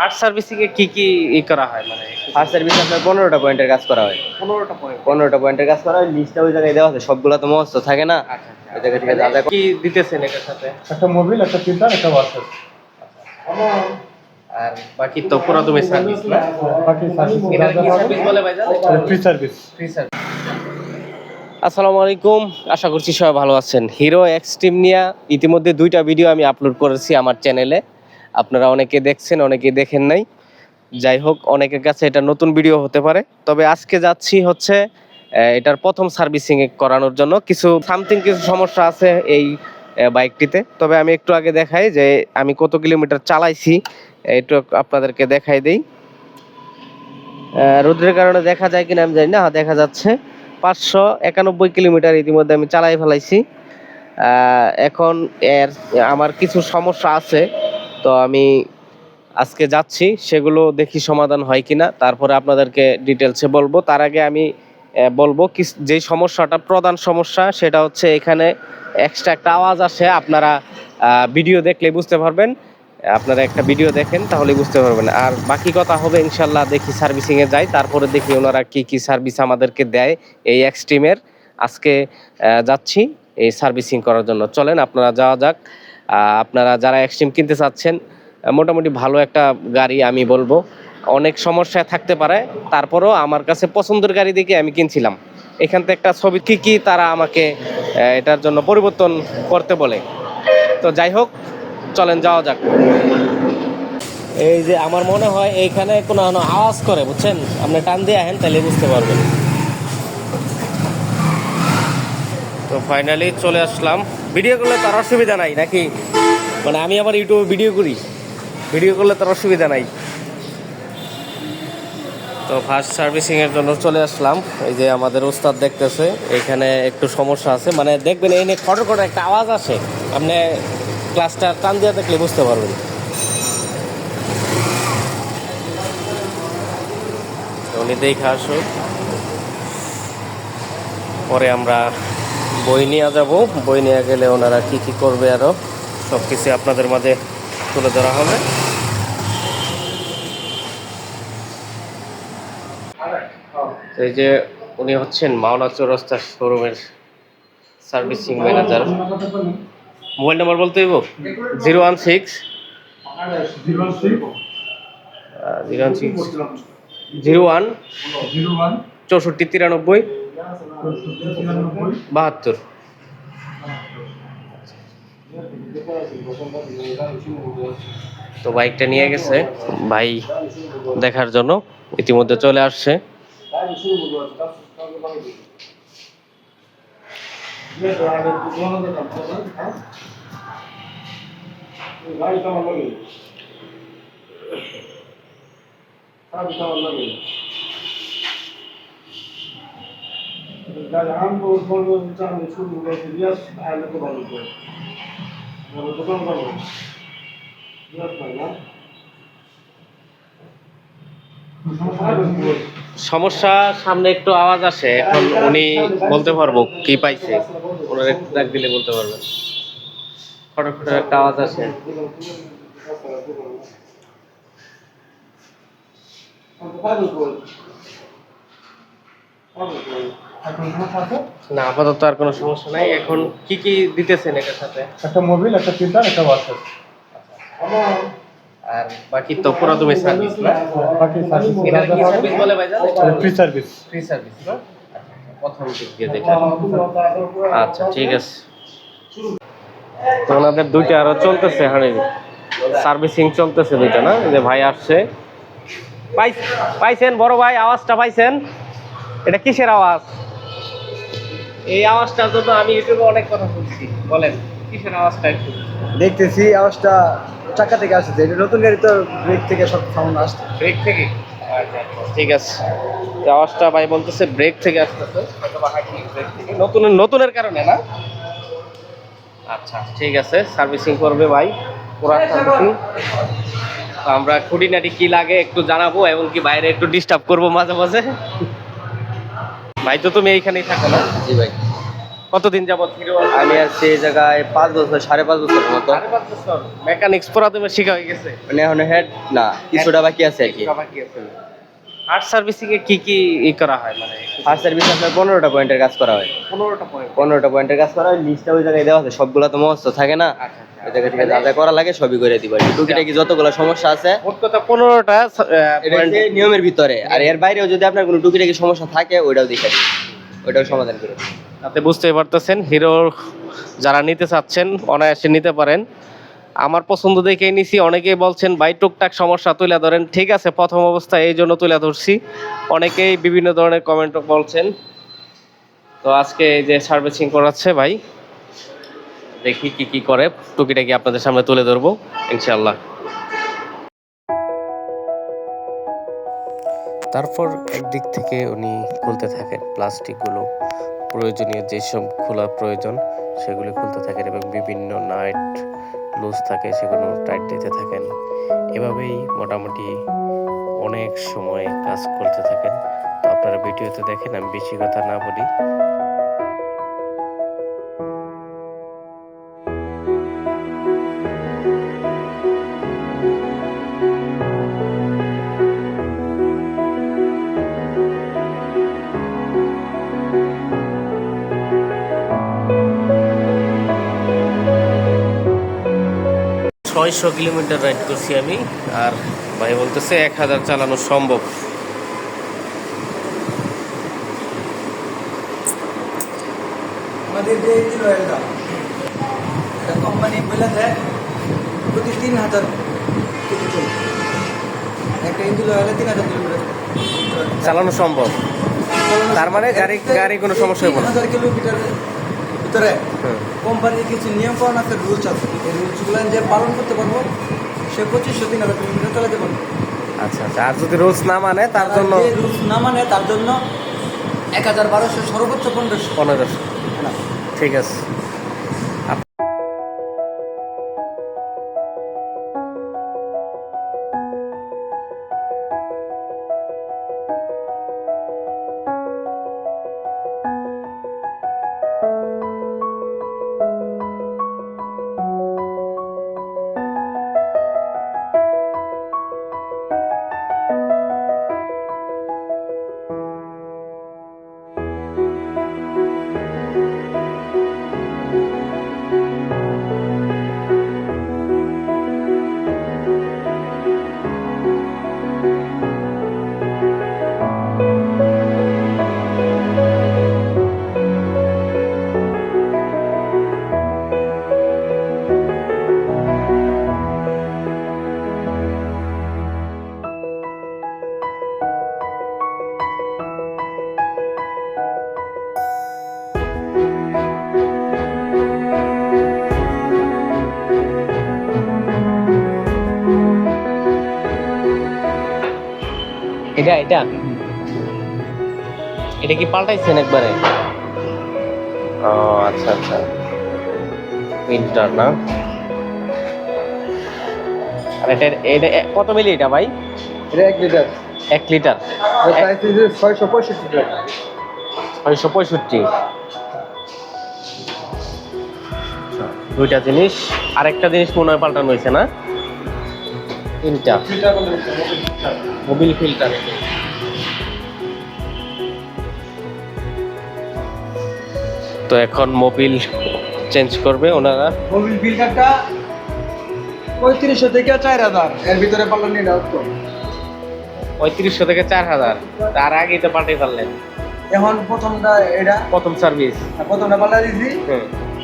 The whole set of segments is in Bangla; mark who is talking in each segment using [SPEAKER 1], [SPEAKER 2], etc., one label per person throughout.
[SPEAKER 1] ফার্স্ট সার্ভিসিং এ কি কি ই করা হয়? মানে
[SPEAKER 2] ফার্স্ট সার্ভিস আপনার পনেরোটা পয়েন্টের কাজ করা হয়।
[SPEAKER 1] পনেরোটা পয়েন্ট
[SPEAKER 2] পনেরোটা পয়েন্টের কাজ করা হয় লিস্টটা ওই জায়গায় দেওয়া আছে সবগুলো তো মস্ত থাকে না।
[SPEAKER 1] আচ্ছা আচ্ছা।
[SPEAKER 2] ওই জায়গা থেকে যা যা
[SPEAKER 1] কি দিতেছেন এটার সাথে?
[SPEAKER 3] একটা মোবিল একটা ফিল্টার একটা ওয়াশার
[SPEAKER 1] আর বাকি তো পুরো তুমি সার্ভিস না?
[SPEAKER 3] বাকি সার্ভিস
[SPEAKER 1] এটা কি সার্ভিস বলে ভাই জানেন?
[SPEAKER 3] ফ্রি সার্ভিস
[SPEAKER 1] ফ্রি সার্ভিস আসসালামু আলাইকুম আশা করছি সবাই ভালো আছেন। হিরো এক্সট্রিম নিয়ে ইতিমধ্যে দুইটা ভিডিও আমি আপলোড করেছি আমার চ্যানেলে আপনারা অনেকে দেখছেন অনেকে দেখেন নাই। যাই হোক অনেকের কাছে এটা নতুন ভিডিও হতে পারে। তবে আজকে যাচ্ছি হচ্ছে এটার প্রথম সার্ভিসিং করানোর জন্য। কিছু সামথিং কিছু সমস্যা আছে এই বাইকটিতে তবে আমি একটু আগে দেখাই যে আমি কত কিলোমিটার চালাইছি একটু আপনাদেরকে দেখাই দেই। রোদ্রের কারণে দেখা যায় কিনা আমি জানি না হ্যাঁ, দেখা যাচ্ছে। পাঁচশো একানব্বই কিলোমিটার ইতিমধ্যে আমি চালাই ফেলাইছি। এখন এর আমার কিছু সমস্যা আছে। তো আমি আজকে যাচ্ছি, সেগুলো দেখি সমাধান হয় কিনা। তারপরে আপনাদেরকে ডিটেলসে বলব। তার আগে আমি বলব কি যেই সমস্যাটা, প্রধান সমস্যা, সেটা হচ্ছে এখানে এক্সট্রা একটা আওয়াজ আসে। আপনারা ভিডিও দেখলে বুঝতে পারবেন। আপনারা একটা ভিডিও দেখেন, তাহলে বুঝতে পারবেন। আর বাকি কথা হবে ইনশাল্লাহ দেখি সার্ভিসিং এ যাই। তারপরে দেখি ওনারা কি কি সার্ভিস আমাদেরকে দেয় এই এক্সট্রিমের আজকে যাচ্ছি এই সার্ভিসিং করার জন্য। চলেন, আপনারা যাওয়া যাক। আপনারা যারা এক্সট্রিম কিনতে চাচ্ছেন মোটামুটি ভালো একটা গাড়ি আমি বলব। অনেক সমস্যা থাকতে পারে, তারপরেও আমার কাছে পছন্দের গাড়ি দেখে আমি কিনছিলাম। এখান থেকে একটা ছবি কি কি তারা আমাকে এটার জন্য পরিবর্তন করতে বলে। তো যাই হোক, চলেন যাওয়া যাক। এই যে আমার মনে হয় এইখানে কোনো কোনো আওয়াজ করে, বুঝছেন? আপনি টান দিয়ে আহেন তাহলে বুঝতে পারবেন। তো ফাইনালি চলে আসলাম। ভিডিও করলে তার অসুবিধা নাই নাকি? মানে আমি আবার ইউটিউবে ভিডিও করি। ভিডিও করলে তার অসুবিধা নাই। তো ফার্স্ট সার্ভিসিংয়ের জন্য চলে আসলাম। এই যে আমাদের উস্তাদ দেখতেছে, এখানে একটু সমস্যা আছে। মানে দেখবেন, এই নিয়ে খটর খটর একটা আওয়াজ আসে। আপনি ক্লাসটা টান দিয়ে দেখলে বুঝতে পারবেন। উনি দেখে আসুক। পরে আমরা বই নিয়ে যাব। বই নিয়ে গেলে ওনারা কি কি করবে আরও সব কিছু আপনাদের মাঝে তুলে ধরা হবে। এই যে উনি হচ্ছেন মাওনা চৌরাস্তা শোরুমের সার্ভিসিং ম্যানেজার। মোবাইল নাম্বার বলতে হইব? Zero one six.
[SPEAKER 3] Zero
[SPEAKER 1] one six. Zero one. চৌষট্টি তিরানব্বই। বাহাত্তর। তো বাইকটা নিয়ে গেছে। ভাই দেখার জন্য ইতিমধ্যে চলে আসছে। সমস্যা সামনে একটু আওয়াজ আসে। এখন উনি বলতে পারব কি পাইছে। ওনার একটু ডাক দিলে বলতে পারবেন। খটর খটর একটা আওয়াজ আসে। না আপাতত আর কোনো সমস্যা নাই। এখন কি কি দিতেছেন এটার সাথে?
[SPEAKER 3] একটা মোবিল একটা ফিল্টার একটা
[SPEAKER 1] আর বাকি তো পুরো তুমি সার্ভিস না?
[SPEAKER 3] বাকি সার্ভিস
[SPEAKER 1] এটা কি সার্ভিস বলে ভাই জানেন?
[SPEAKER 3] ফ্রি সার্ভিস
[SPEAKER 1] ফ্রি সার্ভিস না? আচ্ছা, প্রথম দিক দিয়ে আচ্ছা ঠিক আছে। তো ওনাদের দুইটা আরও চলতেছে সার্ভিসিং চলতেছে দুইটা না? যে ভাই আসছে। পাই পাইছেন বড় ভাই আওয়াজটা পাইছেন? এটা কিসের আওয়াজ? এই আওয়াজটার জন্য আমি ইউটিউবে অনেক কথা শুনছি বলেন কিসের আওয়াজটা একটু?
[SPEAKER 4] দেখতেছি আওয়াজটা চাকা থেকে আসছে এটা নতুন গাড়ি তো ব্রেক থেকে সব সাউন্ড আসছে।
[SPEAKER 1] ব্রেক থেকে? আচ্ছা আচ্ছা, ঠিক আছে। আওয়াজটা ভাই বলতেছে ব্রেক থেকে আসতেছে হয়তো বা হাইড্রোলিক ব্রেক থেকে। নতুন নতুনের কারণে না? আচ্ছা ঠিক আছে সার্ভিসিং করবে ভাই। পুরা সার্ভিসিং তো আমরা খুঁটিনাটি কি লাগে একটু জানাব এবং কি বাইরে একটু ডিস্টার্ব করব মাঝে মাঝে। ভাই তো তুমি এইখানেই থাকো না?
[SPEAKER 2] জি ভাই।
[SPEAKER 1] কতদিন যাবত হিরো?
[SPEAKER 2] আমি আছি এই জায়গায় পাঁচ বছর সাড়ে পাঁচ বছর মতো। সাড়ে পাঁচ বছর?
[SPEAKER 1] মেকানিক্স পড়া তুমি শিখা হয়ে গেছে?
[SPEAKER 2] মানে এখন হেড না কিছুটা বাকি আছে আর কি।
[SPEAKER 1] হার্ট সার্ভিসিং এ কি কি ই করা হয়? মানে
[SPEAKER 2] ফার্স্ট সার্ভিস আপনার পনেরোটা পয়েন্টের কাজ করা হয়।
[SPEAKER 1] পনেরোটা পয়েন্ট
[SPEAKER 2] পনেরোটা পয়েন্টের কাজ করা হয় লিস্টটা ওই জায়গায় দেওয়া আছে সবগুলো তো মস্ত থাকে না।
[SPEAKER 1] আচ্ছা
[SPEAKER 2] ওই জায়গা থেকে যা যা করা লাগে সবই করে দিব। আর কি। টুকিটাকি যতগুলো সমস্যা আছে
[SPEAKER 1] মোট কথা পনেরোটা
[SPEAKER 2] নিয়মের ভিতরে। আর এর বাইরেও যদি আপনার কোনো টুকিটাকি সমস্যা থাকে ওইটাও দেখে দিই ওইটাও সমাধান করে।
[SPEAKER 1] তাতে বুঝতেই পারতেছেন হিরোর যারা নিতে চাচ্ছেন অনায়াসে নিতে পারেন। আমার পছন্দ দেখে নিছি। অনেকেই বলছেন, ভাই, টুকটাক সমস্যা তুলে ধরেন। ঠিক আছে, প্রথম অবস্থায় এই জন্য তুলে ধরছি। অনেকেই বিভিন্ন ধরনের কমেন্ট বলছেন। তো আজকে এই যে সার্ভিসিং করাচ্ছে ভাই, দেখি কি কি করে। টুকিটাকি আপনাদের সামনে তুলে ধরবো ইনশাল্লাহ তারপর একদিক থেকে উনি খুলতে থাকেন প্লাস্টিকগুলো। প্রয়োজনীয় যেসব খোলা প্রয়োজন, সেগুলি খুলতে থাকেন এবং বিভিন্ন নাইট লুজ থাকে, সেগুলো টাইট দিতে থাকেন। এভাবেই মোটামুটি অনেক সময় কাজ করতে থাকেন। তো আপনারা ভিডিওতে দেখেন, আমি বেশি কথা না বলি। ছয়শো কিলোমিটার রাইড করছি আমি আর ভাই বলতেছে এক হাজার চালানো সম্ভব।
[SPEAKER 4] আমাদের যে ইঞ্জিন অয়েলটা এটা কোম্পানি বলে দেয় প্রতি তিন হাজার একটা ইঞ্জিন অয়েলে তিন হাজার কিলোমিটার
[SPEAKER 1] চালানো সম্ভব। তার মানে গাড়ি- গাড়ি কোনো সমস্যা হবে না।
[SPEAKER 4] হাজার ভিতরে
[SPEAKER 1] হুম।
[SPEAKER 4] কোম্পানির কিছু নিয়মকরণ আছে রুলস আছে। এই রুলসগুলো যে পালন করতে পারব সে পঁচিশশো তিন তুমি কিলোমিটার চালাতে পারব
[SPEAKER 1] আচ্ছা আচ্ছা। আর যদি রুলস না মানে তার জন্য
[SPEAKER 4] রুলস না মানে তার জন্য এক হাজার বারোশো সর্বোচ্চ পনেরোশো।
[SPEAKER 1] পনেরোশো।
[SPEAKER 4] না।
[SPEAKER 1] ঠিক আছে। এটা এটা? এটা কি পাল্টাইছেন একবারে? ও আচ্ছা আচ্ছা। প্রিন্টার না? আর এটা এটা কত মিলি এটা ভাই?
[SPEAKER 4] এটা এক লিটার।
[SPEAKER 1] এক লিটার?
[SPEAKER 4] ছয়শো পঁয়ষট্টি টাকা।
[SPEAKER 1] ছয়শো পঁয়ষট্টি। দুইটা জিনিস। আরেকটা জিনিস মনে হয় পাল্টানো হয়েছে না? তিনটা। Mobil filter. তো এখন মোবিল চেঞ্জ করবে ওনারা।
[SPEAKER 4] মোবিল ফিল্টারটা পঁয়ত্রিশশো থেকে চার হাজার। এর ভিতরে পাল্টানো এটা
[SPEAKER 1] পঁয়ত্রিশশো থেকে চার হাজার। তার আগেই তো পাল্টে পারলেন
[SPEAKER 4] এখন প্রথমটা এটা।
[SPEAKER 1] প্রথম সার্ভিস।
[SPEAKER 4] প্রথমটা পাল্টা দিয়েছি।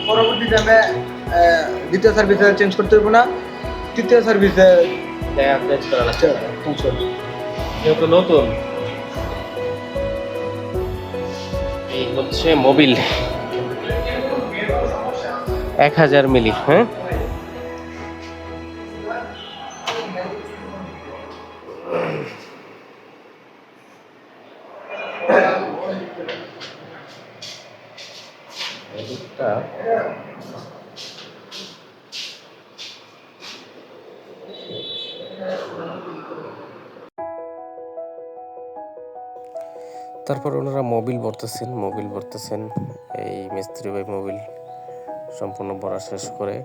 [SPEAKER 4] পরবর্তীতে আমি আহ, দ্বিতীয় সার্ভিসে চেঞ্জ করতে হইব না। তৃতীয় সার্ভিসে
[SPEAKER 1] চেঞ্জ করা লাগছে
[SPEAKER 4] চেঞ্জ করব
[SPEAKER 1] যেহেতু নতুন। এই হচ্ছে মোবিল। এক হাজার মিলি হ্যাঁ? তারপর ওনারা মোবিল ভরতেছেন মোবিল ভরতেছেন। এই মিস্ত্রি ভাই মোবিল সম্পূর্ণ ভরা শেষ করে,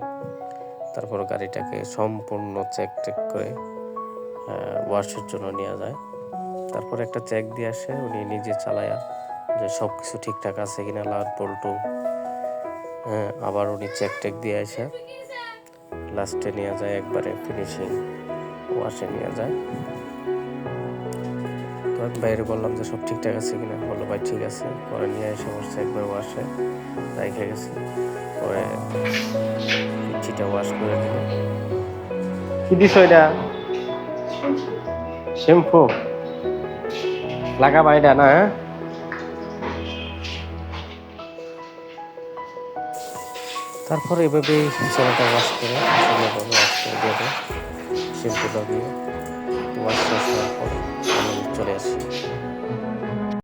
[SPEAKER 1] তারপর গাড়িটাকে সম্পূর্ণ চেক টেক করে ওয়াশের জন্য নিয়ে যায়। তারপর একটা চেক দিয়ে আসে, উনি নিজে চালায়া যে সব কিছু ঠিকঠাক আছে কিনা লাল পল্টু হ্যাঁ আবার উনি চেক টেক দিয়ে আসে। লাস্টে নিয়ে যায়, একবারে ফিনিশিং ওয়াশে নিয়ে যায়। আমি বাইরে বললাম যে সব ঠিকঠাক আছে কিনা বলল ভাই ঠিক আছে। পরে নিয়ে এসে বসছে একবার ওয়াশে রেখে গেছে। পরে পিচ্ছিটা ওয়াশ করে দিল। কি দিস এটা? শ্যাম্পু? লাগা বাইটা না হ্যাঁ? তারপর এভাবেই ছেলেটা ওয়াশ করে সুন্দরভাবে ওয়াশ করে দিয়ে দেয় শ্যাম্পু লাগিয়ে ওয়াশ শেষ হওয়ার পর। আমি চলে আসি